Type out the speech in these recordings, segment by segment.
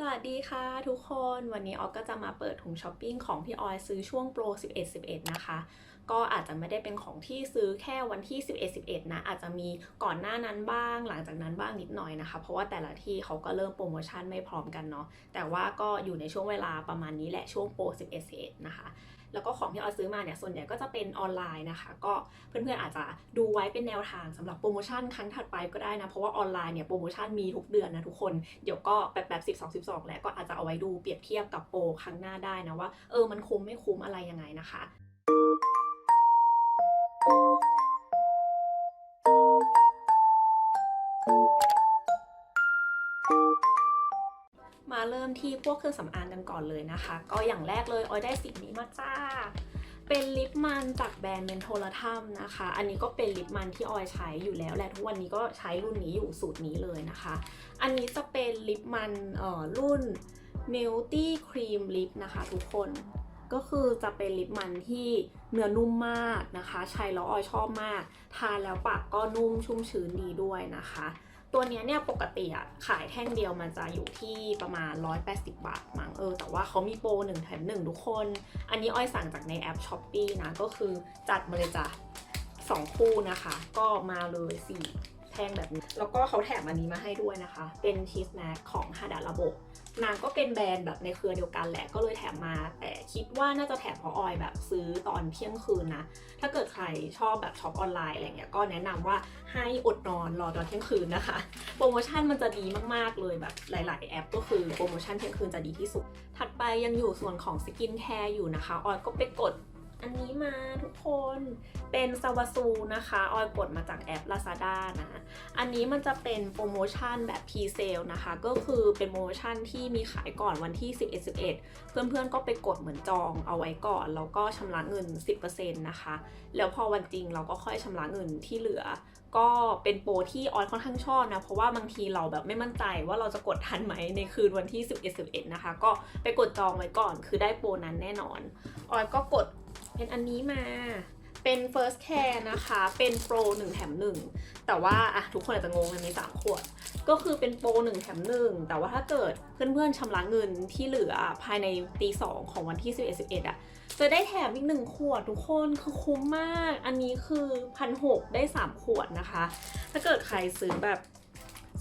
สวัสดีค่ะทุกคนวันนี้ออกก็จะมาเปิดถุงช้อปปิ้งของที่ออยซื้อช่วงโปร 11 11 นะคะ ก็อาจจะไม่ได้เป็นของที่ซื้อแค่วันที่ 11 11 นะ อาจจะมีก่อนหน้านั้นบ้าง หลังจากนั้นบ้างนิดหน่อยนะคะ เพราะว่าแต่ละที่เขาก็เริ่มโปรโมชั่นไม่พร้อมกันเนาะแต่ว่าก็อยู่ในช่วงเวลาประมาณนี้แหละช่วงโปร 11 11 นะคะ แล้วก็ของที่ออยซื้อมาเนี่ยส่วนใหญ่ก็จะเป็นออนไลน์นะคะ ก็เพื่อนๆอาจจะดูไว้เป็นแนวทางสำหรับโปรโมชั่นครั้งถัดไปก็ได้นะเพราะว่าออนไลน์เนี่ยโปรโมชั่นมีทุกเดือนนะทุกคนเดี๋ยวก็แบบแบบ12 12แล้วก็อาจจะเอาไว้ดูเปรียบเทียบกับโปรครั้งหน้าได้นะว่าเออมันคุ้มไม่คุ้มอะไรยังไงนะคะ มาเริ่มที่พวกเครื่องสำอางกันก่อนเลยนะคะ ก็อย่างแรกเลยออยได้สิ่งนี้มาจ้า เป็นลิปมันจากแบรนด์เมนโทรทัมนะคะ อันนี้ก็เป็นลิปมันที่ออยใช้อยู่แล้วแหละทุกวันนี้ก็ใช้รุ่นนี้อยู่สูตรนี้เลยนะคะ อันนี้จะเป็นลิปมันเออรุ่น Multi Cream Lip นะคะทุกคนก็คือจะเป็นลิปมันที่เนื้อนุ่มมากนะคะ ใช้แล้วออยชอบมาก ทานแล้วปากก็นุ่มชุ่มชื้นดีด้วยนะคะ ตัวนี้เนี่ยปกติอะขายแท่งเดียวมันจะอยู่ที่ประมาณ 180 บาทมั้งเออแต่ว่าเขามีโปรหนึ่งแถมหนึ่งทุกคน อันนี้อ้อยสั่งจากในแอป s h อ p e e นะก็คือจัดมาเลยจ้ะ2คู่นะคะ ก็มาเลย4 ห้งแบบนี้ แล้วก็เขาแถมอันนี้มาให้ด้วยนะคะ เป็นชีสแม็กของฮาดาระบบนางก็เป็นแบรนด์แบบในเครือเดียวกันแหละ ก็เลยแถมมา แต่คิดว่าน่าจะแถมพอออยแบบซื้อตอนเที่ยงคืนนะ ถ้าเกิดใครชอบแบบช็อปออนไลน์อะไรเงี้ย ก็แนะนำว่าให้อดนอนรอตอนเที่ยงคืนนะคะ โปรโมชั่นมันจะดีมากๆเลยแบบหลาย ๆ แอป ก็คือโปรโมชั่นเที่ยงคืนจะดีที่สุด ถัดไปยังอยู่ส่วนของสกินแคร์อยู่นะคะ ออยก็ไปกด อันนี้มาทุกคนเป็นซาวาซูนะคะ ออยกดมาจากแอป Lazada นะ อันนี้มันจะเป็นโปรโมชั่นแบบพ r เซลนะคะ ก็คือเป็นโปรโมชั่นที่มีขายก่อนวันที่ 11 11 เพื่อนๆก็ไปกดเหมือนจองเอาไว้ก่อน แล้วก็ชำระเงิน 10%นะคะ แล้วพอวันจริงเราก็ค่อยชำระเงินที่เหลือ ก็เป็นโปรที่ออยค่อนข้างชอบนะ เพราะว่าบางทีเราแบบไม่มั่นใจว่าเราจะกดทันไหมในคืนวันที่ 11 11 นะคะ ก็ไปกดจองไว้ก่อน คือได้โปรนั้นแน่นอน ออยก็กด เป็นอันนี้มาเป็น first care นะคะ เป็นโปร1แถม1 แต่ว่าอะทุกคนอาจจะงงมันมี 3 ขวด ก็คือเป็นโปร1แถม1 แต่ว่าถ้าเกิดเพื่อนๆชำระเงินที่เหลือภายในตี2ของวันที่ 11 11อะจะได้แถมอีก 1 ขวดทุกคนคือคุ้มมาก อันนี้คือพันหได้ 3 ขวดนะคะ ถ้าเกิดใครซื้อแบบ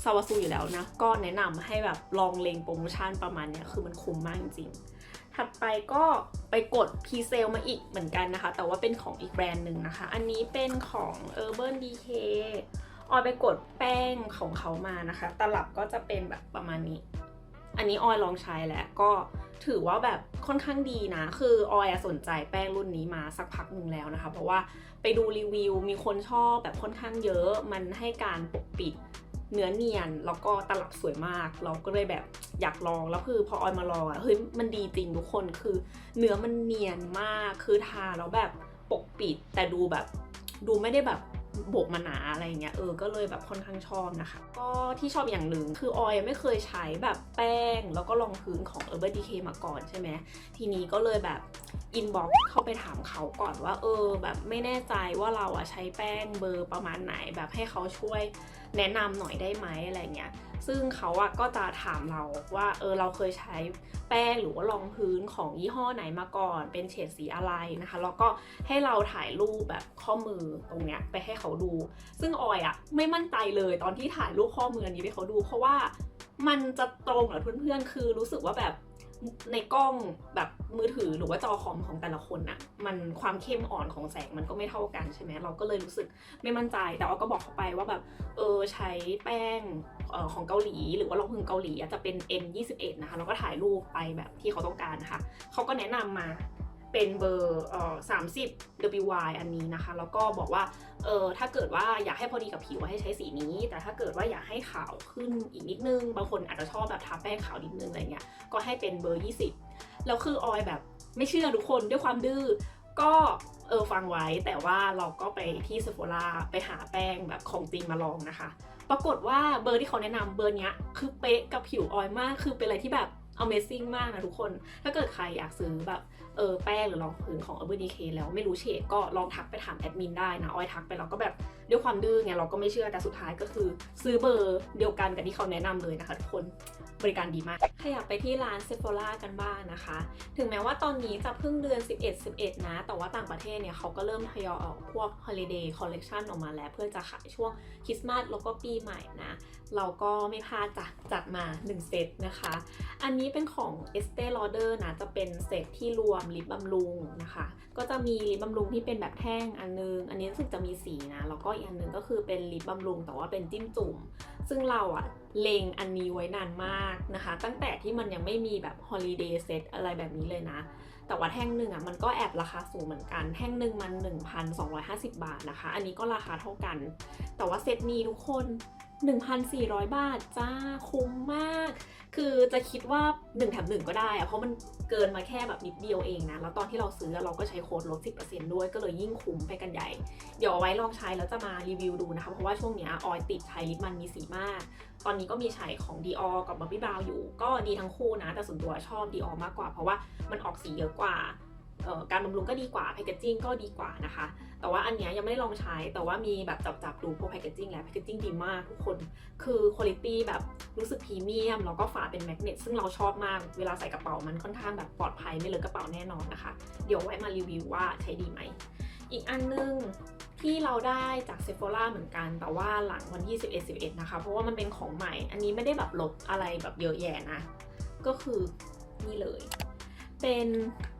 ซาวาซูอยู่แล้วนะ ก็แนะนำให้แบบลองเลงโปรโมชั่นประมาณเนี้ยคือมันคุ้มมากจริงๆ ถัดไปก็ไปกดพ r เซลมาอีกเหมือนกันนะคะ แต่ว่าเป็นของอีกแบรนด์หนึ่งนะคะ อันนี้เป็นของ Urban Decay ออยไปกดแป้งของเขามานะคะ ตลับก็จะเป็นแบบประมาณนี้ อันนี้ออยลองใช้แล้วก็ถือว่าแบบค่อนข้างดีนะ คือออยสนใจแป้งรุ่นนี้มาสักพักหนึ่งแล้วนะคะ เพราะว่าไปดูรีวิวมีคนชอบแบบค่อนข้างเยอะ มันให้การปกปิด เนื้อเนียนแล้วก็ตลับสวยมาก เราก็เลยแบบอยากลองแล้วคือพอออยมาลองอะเฮ้ยมันดีจริงทุกคนคือ เนื้อมันเนียนมากคือทาแล้วแบบปกปิดแต่ดูแบบ ดูไม่ได้แบบโบกมาหนาอะไรเงี้ยเออก็เลยแบบค่อนข้างชอบนะคะ ก็ที่ชอบอย่างหนึ่งคือออยไม่เคยใช้แบบแป้ง แล้วก็รองพื้นของ Urban Decay มาก่อนใช่ไหมทีนี้ก็เลยแบบอินบ็อกเข้าไปถามเขาก่อนว่า เออ แบบไม่แน่ใจว่าเราอะใช้แป้งเบอร์ประมาณไหนแบบให้เขาช่วยแนะนำหน่อยได้ไหมอะไรเงี้ย ซึ่งเขาอะก็จะถามเราว่าเออเราเคยใช้แป้งหรือว่ารองพื้นของยี่ห้อไหนมาก่อน เป็นเฉดสีอะไรนะคะ แล้วก็ให้เราถ่ายรูปแบบข้อมือตรงเนี้ยไปให้เขาดู ซึ่งออยอะไม่มั่นใจเลยตอนที่ถ่ายรูปข้อมืออันนี้ไปเขาดู เพราะว่ามันจะตรงกับเพื่อนๆ คือรู้สึกว่าแบบ ในกล้องแบบมือถือหรือว่าจอคอมของแต่ละคนอะมันความเข้มอ่อนของแสงมันก็ไม่เท่ากันใช่ไหมเราก็เลยรู้สึกไม่มั่นใจแต่ว่าก็บอกเขาไปว่าแบบเออใช้แป้งออของเกาหลี หรือว่ารองพื้นเกาหลีจะเป็น M21 นะคะแล้วก็ถ่ายรูปไปแบบที่เขาต้องการนะคะเขาก็แนะนำมา เป็นเบอร์เอ่อ30 WY อันนี้นะคะ แล้วก็บอกว่าเออถ้าเกิดว่าอยากให้พอดีกับผิวให้ใช้สีนี้ แต่ถ้าเกิดว่าอยากให้ขาวขึ้นอีกนิดนึง บางคนอาจจะชอบแบบทาแป้งขาวนิดนึงอะไรเงี้ย ก็ให้เป็นเบอร์ 20 แล้วคือออยแบบไม่เชื่อทุกคนด้วยความดื้อ ก็เออฟังไว้ แต่ว่าเราก็ไปที่เซ p โ o ราไปหาแป้งแบบของจริงมาลองนะคะ ปรากฏว่าเบอร์ที่เขาแนะนำเบอร์เนี้ยคือเป๊ะกับผิวออยมาก คือเป็นอะไรที่แบบ Amazing มากนะทุกคน ถ้าเกิดใครอยากซื้อแบบ เออแป้งหรือรองพื้นของ Urban Decay แล้วไม่รู้เฉดก็ลองทักไปถามแอดมินได้นะออยทักไปเราก็แบบด้วยความดื้อไงเราก็ไม่เชื่อแต่สุดท้ายก็คือ ซื้อเบอร์เดียวกันกับที่เขาแนะนำเลยนะคะทุกคน บริการดีมาก ขยับไปที่ร้าน Sephora กันบ้างนะคะ ถึงแม้ว่าตอนนี้จะเพิ่งเดือน 11 11 นะ แต่ว่าต่างประเทศเนี่ยเขาก็เริ่มทยอยออกพวก Holiday Collection ออกมาแล้วเพื่อจะขายช่วงคริสต์มาสแล้วก็ปีใหม่นะ เราก็ไม่พลาดจะจัดมา 1 เซตนะคะ อันนี้เป็นของ Estee Lauder นะ จะเป็นเซตที่รวมลิปบำรุงนะคะ ก็จะมีลิปบำรุงที่เป็นแบบแท่งอันนึง อันนี้รู้สึกจะมีสีนะ แล้วก็อีกอันนึงก็คือเป็นลิปบำรุงแต่ว่าเป็นจิ้มจุ่ม ซึ่งเราอะ เลงอันนี้ไว้นานมากนะคะ ตั้งแต่ที่มันยังไม่มีแบบฮอลิเดย์เซตอะไรแบบนี้เลยนะ แต่ว่าแท่งหนึ่งอะมันก็แอบราคาสูงเหมือนกัน แท่งหนึ่งมัน 1,250 บาทนะคะ อันนี้ก็ราคาเท่ากัน แต่ว่าเซตนี้ทุกคน 1,400 บาทจ้าคุ้มมาก คือจะคิดว่า1แถม1ก็ได้อะเพราะมันเกินมาแค่แบบนิดเดียวเองนะ แล้วตอนที่เราซื้อเราก็ใช้โค้ดลด 10%ด้วยก็เลยยิ่งคุ้มไปกันใหญ่ เดี๋ยวเอาไว้ลองใช้แล้วจะมารีวิวดูนะคะ เพราะว่าช่วงเนี้ยออยติดใช้ลิปมันมีสีมาก ตอนนี้ก็มีใช้ของ Dior กับ Bobbi Brown อยู่ ก็ดีทั้งคู่นะ แต่ส่วนตัวชอบ Dior มากกว่า เพราะว่ามันออกสีเยอะกว่า การบำรุงก็ดีกว่าแพคเกจจิ้งก็ดีกว่านะคะ แต่ว่าอันนี้ยังไม่ได้ลองใช้แต่ว่ามีแบบจับๆดูพวกแพคเกจจิ้งแล้วแพคเกจจิ้งดีมากทุกคน คือคุณภาพแบบรู้สึกพรีเมียม แล้วก็ฝาเป็นแมกเนตซึ่งเราชอบมากเวลาใส่กระเป๋ามันค่อนข้างแบบปลอดภัยไม่เลอะกระเป๋าแน่นอนนะคะ เดี๋ยวไว้มารีวิวว่าใช้ดีไหม อีกอันนึงที่เราได้จากเซ p ฟ o ร่าเหมือนกัน แต่ว่าหลังวันที่11 11นะคะ เพราะว่ามันเป็นของใหม่ อันนี้ไม่ได้แบบลดอะไรแบบเยอะแยะนะ ก็คือนี่เลย เป็น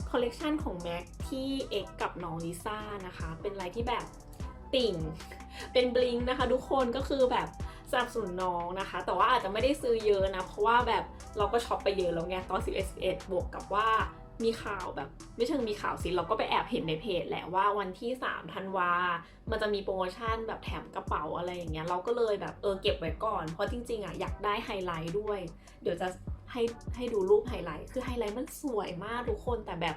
คอลเลกชันของ MAC ที่ X กับน้องลิซ่านะคะ เป็นอะไรที่แบบติ่ง เป็นบลิงนะคะ ทุกคนก็คือแบบสนับสนุนน้องนะคะ แต่ว่าอาจจะไม่ได้ซื้อเยอะนะ เพราะว่าแบบเราก็ช็อปไปเยอะแล้วไงตอน 11 11 บวกกับว่ามีข่าวแบบ ไม่เชิงมีข่าวสิเราก็ไปแอบเห็นในเพจแหละว่าวันที่3ธันวา มันจะมีโปรโมชั่นแบบแถมกระเป๋าอะไรอย่างเงี้ยเราก็เลยแบบเออเก็บไว้ก่อน เพราะจริงๆอะอยากได้ไฮไลท์ด้วย เดี๋ยวจะ ให้ให้ดูรูปไฮไลท์ คือไฮไลท์มันสวยมากทุกคนแต่แบบ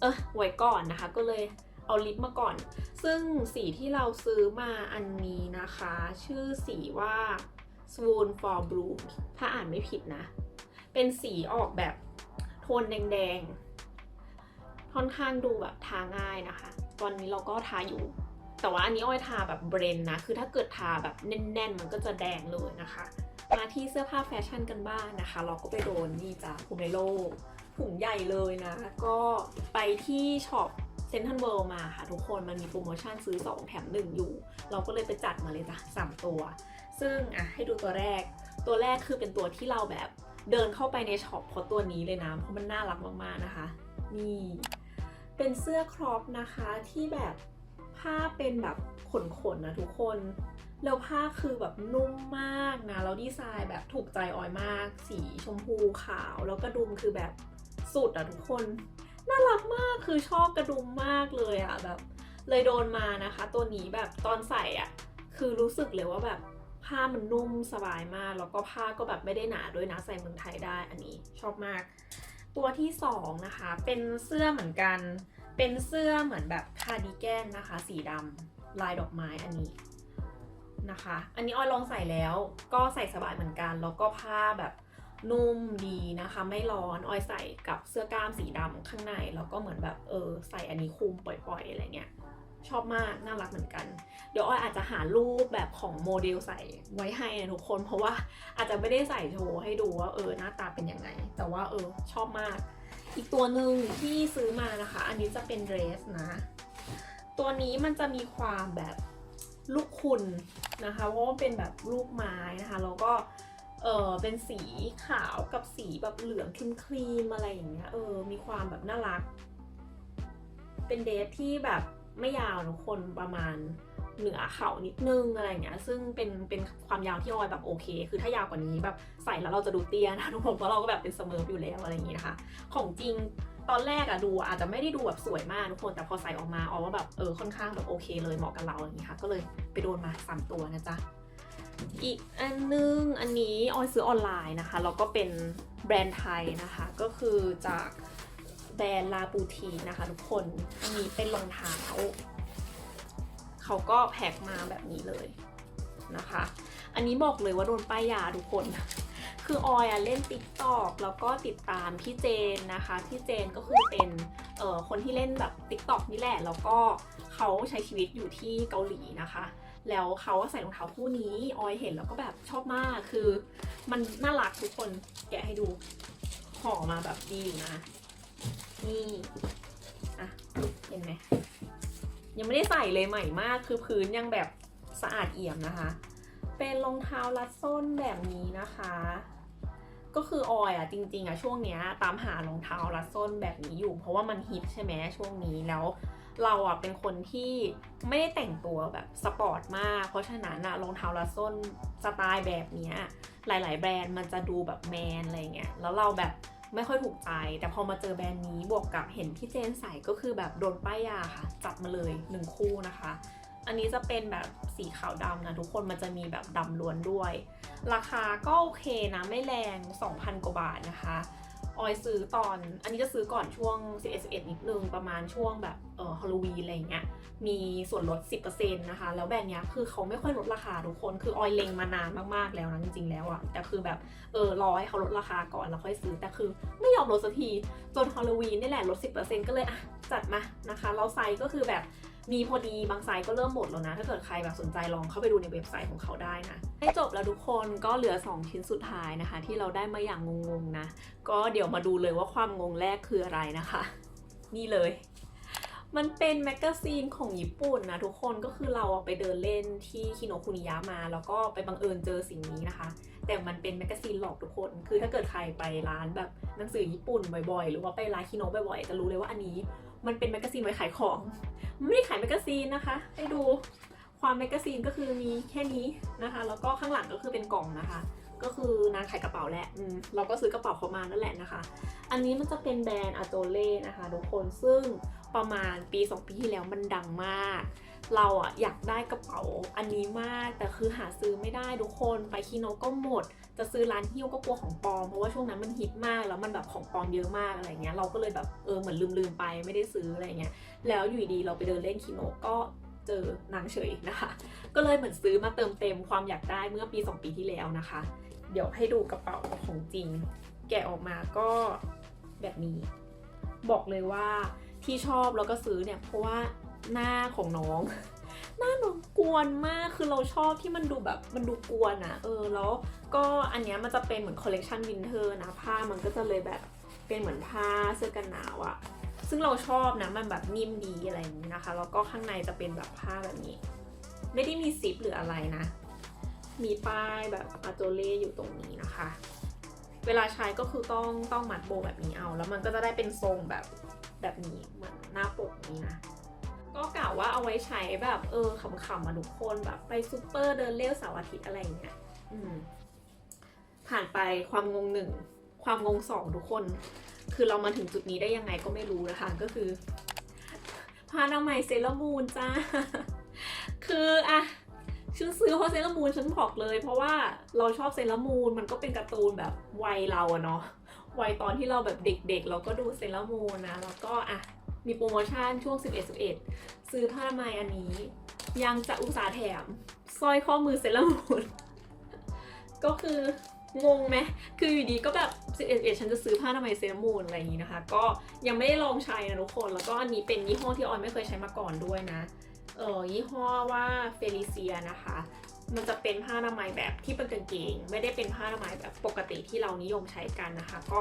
เออไว้ก่อนนะคะ ก็เลยเอาลิปมาก่อน ซึ่งสีที่เราซื้อมาอันนี้นะคะ ชื่อสีว่า Swoon for Bloom ถ้าอ่านไม่ผิดนะ เป็นสีออกแบบโทนแดงๆ ค่อนข้างดูแบบทาง่ายนะคะ ตอนนี้เราก็ทาอยู่ แต่ว่าอันนี้อ้อยทาแบบเบรนนะ คือถ้าเกิดทาแบบแน่นๆ มันก็จะแดงเลยนะคะ มาที่เสื้อผ้าแฟชั่นกันบ้างนะคะ เราก็ไปโดนนี่จ้ะคูเมโลถุงใหญ่เลยนะ ก็ไปที่ช็อปเซนทันเวิลด์มาค่ะทุกคนมันมีโปรโมชั่นซื้อ 2 แถม 1 อยู่ เราก็เลยไปจัดมาเลยจ้ะ3ตัว ซึ่งอะให้ดูตัวแรก ตัวแรกคือเป็นตัวที่เราแบบเดินเข้าไปในช็อปเพราะตัวนี้เลยนะ เพราะมันน่ารักมากๆนะคะ นี่ เป็นเสื้อครอปนะคะที่แบบผ้าเป็นแบบขนๆนะทุกคน แล้วผ้าคือแบบนุ่มมากนะแล้วดีไซน์แบบถูกใจออยมาก สีชมพูขาว แล้วกระดุมคือแบบสุดอะทุกคน น่ารักมากคือชอบกระดุมมากเลยอะแบบ เลยโดนมานะคะ ตัวนี้แบบตอนใส่อะคือรู้สึกเลยว่าแบบผ้ามันนุ่มสบายมาก แล้วก็ผ้าก็แบบไม่ได้หนาด้วยนะใส่เมืองไทยได้อันนี้ชอบมาก ตัวที่สองนะคะเป็นเสื้อเหมือนกัน เป็นเสื้อเหมือนแบบคาร์ดิแกนนะคะ สีดำลายดอกไม้อันนี้ นะคะ อันนี้ออยลองใส่แล้วก็ใส่สบายเหมือนกัน แล้วก็ผ้าแบบนุ่มดีนะคะ ไม่ร้อนออยใส่กับเสื้อกล้ามสีดำข้างใน แล้วก็เหมือนแบบเออใส่อันนี้คลุมปล่อยๆอะไรเงี้ยชอบมากน่ารักเหมือนกัน เดี๋ยวออยอาจจะหารูปแบบของโมเดลใส่ไว้ให้นะทุกคน เพราะว่าอาจจะไม่ได้ใส่โชว์ให้ดูว่าเออหน้าตาเป็นยังไง แต่ว่าเออชอบมาก อีกตัวหนึ่งที่ซื้อมานะคะ อันนี้จะเป็นเดรสนะ ตัวนี้มันจะมีความแบบ ลูกคุณนะคะ เพราะว่าเป็นแบบลูกไม้นะคะแล้วก็เออเป็นสีขาวกับสีแบบเหลืองครีมอะไรอย่างเงี้ยเออมีความแบบน่ารัก เป็นเดรสที่แบบไม่ยาวทุกคนประมาณเหนือเข่านิดนึงอะไรเงี้ย ซึ่งเป็นเป็นความยาวที่ออยแบบโอเค คือถ้ายาวกว่านี้แบบใส่แล้วเราจะดูเตี้ยนะทุกคนเพราะเราก็แบบเป็นสเมิร์ฟอยู่แล้วอะไรอย่างงี้นะคะ ของจริง ตอนแรกอะดูอาจจะไม่ได้ดูแบบสวยมากทุกคน แต่พอใส่ออกมาเอาว่าแบบเออค่อนข้างแบบโอเคเลยเหมาะกับเราอย่างงี้ค่ะ ก็เลยไปโดนมาสามตัวนะจ๊ะ อีกอันนึงอันนี้ออยซื้อออนไลน์นะคะ แล้วก็เป็นแบรนด์ไทยนะคะ ก็คือจากแบรนด์ลาบูทีนะคะ ทุกคน อันนี้เป็นรองเท้าเขาก็แพ็คมาแบบนี้เลยนะคะ อันนี้บอกเลยว่าโดนป้ายยาทุกคน คือออยอะเล่น t ิ k t o k แล้วก็ติดตามพี่เจนนะคะพี่เจนก็คือเป็นเอ่อคนที่เล่นแบบ t ิ k t o k นี่แหละ แล้วก็เขาใช้ชีวิตอยู่ที่เกาหลีนะคะ แล้วเขาก็ใส่รองเท้าคู่นี้ออยเห็นแล้วก็แบบชอบมากคือ มันน่ารักทุกคนแกะให้ดูห่อมาแบบดีอยู่นะนี่อะเห็นไหมยังไม่ได้ใส่เลยใหม่มากคือพื้นยังแบบสะอาดเอี่ยมนะคะ เป็นรองเท้ารัดส้นแบบนี้นะคะ ก็คือออยอะจริงๆอะช่วงเนี้ยตามหารองเท้ารัดส้นแบบนี้อยู่ เพราะว่ามันฮิตใช่ไหมช่วงนี้แล้วเราอะเป็นคนที่ไม่ได้แต่งตัวแบบสปอร์ตมาก เพราะฉะนั้นอะรองเท้ารัดส้นสไตล์แบบเนี้ยหลาย ๆ แบรนด์มันจะดูแบบแมนอะไรเงี้ยแล้วเราแบบไม่ค่อยถูกใจ แต่พอมาเจอแบรนด์นี้บวกกับเห็นพี่เจนใส่ก็คือแบบโดนป้ายยาค่ะ จัดมาเลยหนึ่งคู่นะคะ อันนี้จะเป็นแบบสีขาวดำนะทุกคนมันจะมีแบบดำล้วนด้วย ราคาก็โอเคนะไม่แรง 2,000 กว่าบาทนะคะ ออยซื้อตอน อันนี้จะซื้อก่อนช่วง 11 11นิดนึง ประมาณช่วงแบบเออฮาโลวีนอะไรเงี้ย มีส่วนลด 10%นะคะ แล้วแบรนด์เนี้ยคือเขาไม่ค่อยลดราคาทุกคน คือออยเล็งมานานมากๆแล้วนะจริงๆแล้วอะแต่คือแบบเออรอให้เขาลดราคาก่อนแล้วค่อยซื้อ แต่คือไม่ยอมลดสักที จนฮาโลวีนนี่แหละลด 10%ก็เลยอะจัดมานะคะแล้วไซส์ก็คือแบบ มีพอดีบางไซส์ก็เริ่มหมดแล้วนะ ถ้าเกิดใครแบบสนใจลองเข้าไปดูในเว็บไซต์ของเขาได้นะ ให้จบแล้วทุกคนก็เหลือ 2 ชิ้นสุดท้ายนะคะ ที่เราได้มาอย่างงงๆนะ ก็เดี๋ยวมาดูเลยว่าความงงแรกคืออะไรนะคะ นี่เลย มันเป็นแมกกาซีนของญี่ปุ่นนะทุกคนก็คือเราไปเดินเล่นที่คิโนคุนิยะมา แล้วก็ไปบังเอิญเจอสิ่งนี้นะคะแต่มันเป็นแมกกาซีนหลอกทุกคน คือถ้าเกิดใครไปร้านแบบหนังสือญี่ปุ่นบ่อยๆ หรือว่าไปร้านคิโนะบ่อยๆ จะรู้เลยว่าอันนี้ มันเป็นแมกกาซีนไว้ขายของมันไม่ได้ขายแมกกาซีนนะคะให้ดูความแมกกาซีนก็คือมีแค่นี้นะคะ แล้วก็ข้างหลังก็คือเป็นกล่องนะคะ ก็คือนางขายกระเป๋าแหละเราก็ซื้อกระเป๋าเขามานั่นแหละนะคะ อันนี้มันจะเป็นแบรนด์อาโจเล่นะคะทุกคนซึ่งประมาณปี 2 ปีที่แล้วมันดังมาก เราอะอยากได้กระเป๋าอันนี้มากแต่คือหาซื้อไม่ได้ทุกคนไปคีโนก็หมด จะซื้อร้านฮิ้วก็กลัวของปลอมเพราะว่าช่วงนั้นมันฮิตมากแล้วมันแบบของปลอมเยอะมากอะไรเงี้ยเราก็เลยแบบเออเหมือนลืมๆไปไม่ได้ซื้ออะไรเงี้ยแล้วอยู่ดีเราไปเดินเล่นคีโนก็เจอนางเฉยนะคะ ก็เลยเหมือนซื้อมาเติมเต็มความอยากได้เมื่อปี 2 ปีที่แล้วนะคะ เดี๋ยวให้ดูกระเป๋าของจริง แกะออกมาก็แบบนี้ บอกเลยว่าที่ชอบแล้วก็ซื้อเนี่ยเพราะว่าหน้าของน้อง หน้าน้องกวนมากคือเราชอบที่มันดูแบบมันดูกวนอะเออแล้วก็อันเนี้ยมันจะเป็นเหมือนคอลเลกชันวินเทอร์นะผ้ามันก็จะเลยแบบเป็นเหมือนผ้าเสื้อกันหนาวอะซึ่งเราชอบนะมันแบบนิ่มดีอะไรอย่างนี้นะคะแล้วก็ข้างในจะเป็นแบบผ้าแบบนี้ ไม่ได้มีซิปหรืออะไรนะ มีป้ายแบบอาโจเล่อยู่ตรงนี้นะคะ เวลาใช้ก็คือต้องต้องมัดโบแบบนี้เอา แล้วมันก็จะได้เป็นทรงแบบแบบนี้เหมือนหน้าปกนี้นะ ก็กล่าวว่าเอาไว้ใช้แบบเออขำๆมาทุกคนแบบไปซูเปอร์เดินเลี้ยวเสาร์อาทิตย์อะไรอย่างเงี้ยผ่านไปความงงหนึ่งความงงสองทุกคน คือเรามาถึงจุดนี้ได้ยังไงก็ไม่รู้นะคะก็คือพานาใหมัยเซรามูนจ้าคืออะฉันซื้อเพราะเซรามูนฉันบอกเลย เพราะว่าเราชอบเซรามูนมันก็เป็นการ์ตูนแบบวัยเราอะเนาะวัยตอนที่เราแบบเด็กๆ เราก็ดูเซรามูนนะแล้วก็อะ มีโปรโมชั่นช่วง 11 11 ซื้อผ้าอนามัยอันนี้ ยังจะอุตสาห์แถมสร้อยข้อมือเซรามูนก็คืองงไหมคืออยู่ดีก็แบบ11 11ฉันจะซื้อผ้าอนามัยเซรามูนอะไรอย่างนี้นะคะ ก็ยังไม่ได้ลองใช้นะทุกคน แล้วก็อันนี้เป็นยี่ห้อที่ออยไม่เคยใช้มาก่อนด้วยนะ เออยี่ห้อว่าเฟลิเซียนะคะ มันจะเป็นผ้าอนามัยแบบที่เป็นกางเกง ไม่ได้เป็นผ้าอนามัยแบบปกติที่เรานิยมใช้กันนะคะ ก็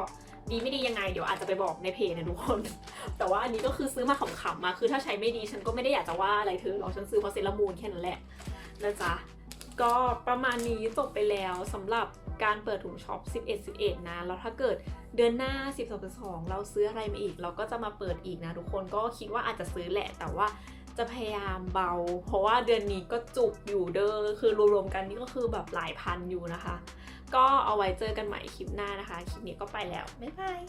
ดีไม่ดียังไงเดี๋ยวอาจจะไปบอกในเพจนะทุกคน แต่ว่าอันนี้ก็คือซื้อมาขำๆมาคือถ้าใช้ไม่ดีฉันก็ไม่ได้อยากจะว่าอะไรเธอหรอกฉันซื้อเพราะเซรามูนแค่นั้นแหละนะจ๊ะก็ประมาณนี้จบไปแล้วสำหรับการเปิดถุงช็อป 11 11 นะ แล้วถ้าเกิดเดือนหน้า 12 12 เราซื้ออะไรมาอีก เราก็จะมาเปิดอีกนะ ทุกคนก็คิดว่าอาจจะซื้อแหละ แต่ว่าจะพยายามเบา เพราะว่าเดือนนี้ก็จุกอยู่เด้อ คือรวมๆกันนี่ก็คือแบบหลายพันอยู่นะคะ ก็เอาไว้เจอกันใหม่คลิปหน้านะคะ คลิปนี้ก็ไปแล้ว บ๊ายบาย